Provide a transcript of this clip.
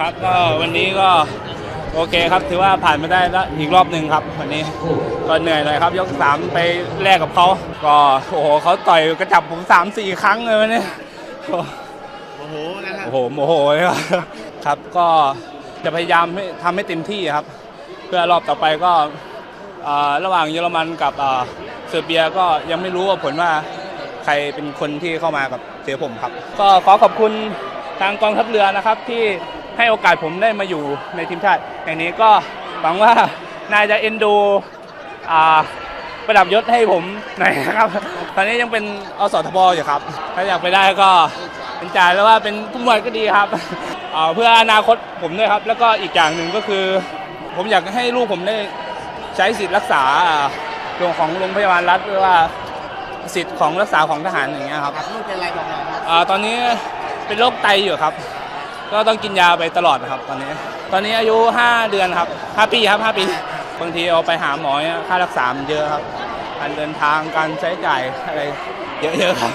ครับก็วันนี้ก็โอเคครับถือว่าผ่านมาได้แล้วอีกรอบหนึ่งครับ วันนี้ก็เหนื่อยหน่อยครับ ยกสามไปแลกกับเขาก็โอ้โหเขาต่อยกระจับผมสามสี่ครั้งเลยวันนี้โอ้โอ้โหนะฮะโอ้โหโมโหเลยครับครับก็จะพยายามให้ทำให้เต็มที่ครับ เพื่อรอบต่อไปก็อ่าระหว่างเยอรมันกับอ่าเซอร์เบียก็ยังไม่รู้ว่าผลว่าใครเป็นคนที่เข้ามากับเจอผมครับ ก็ขอขอบคุณทางกองทัพเรือนะครับที่ ให้โอกาสผมได้มาอยู่ในทีมชาติอย่างนี้ก็หวังว่านายจะเอ็นดูอ่าประดับยศให้ผมหน่อยนะครับ ตอนนี้ยังเป็นอสทบอยู่ครับ ถ้าอยากไปได้ก็เป็นจ่ายแล้วว่าเป็นผู้หมวดก็ดีครับอ่าเพื่ออนาคตผมด้วยครับ แล้วก็อีกอย่างหนึ่งก็คือ ผมอยากให้ลูกผมได้ใช้สิทธิ์รักษาอ่าตรงของโรงพยาบาลรัฐหรือว่าสิทธิ์ของรักษาของทหารอย่างเงี้ยครับครับลูกเป็นอะไรบอกหน่อยครับอ่าตอนนี้เป็นโรคไตอยู่ครับ ก็ต้องกินยาไปตลอดนะครับตอนนี้ ตอนนี้อายุ 5 เดือนครับ 5 ปีครับ 5 ปี บางทีเอาไปหาหมอเนี่ยค่ารักษามันเยอะครับ การเดินทางการใช้จ่ายอะไรเยอะๆครับ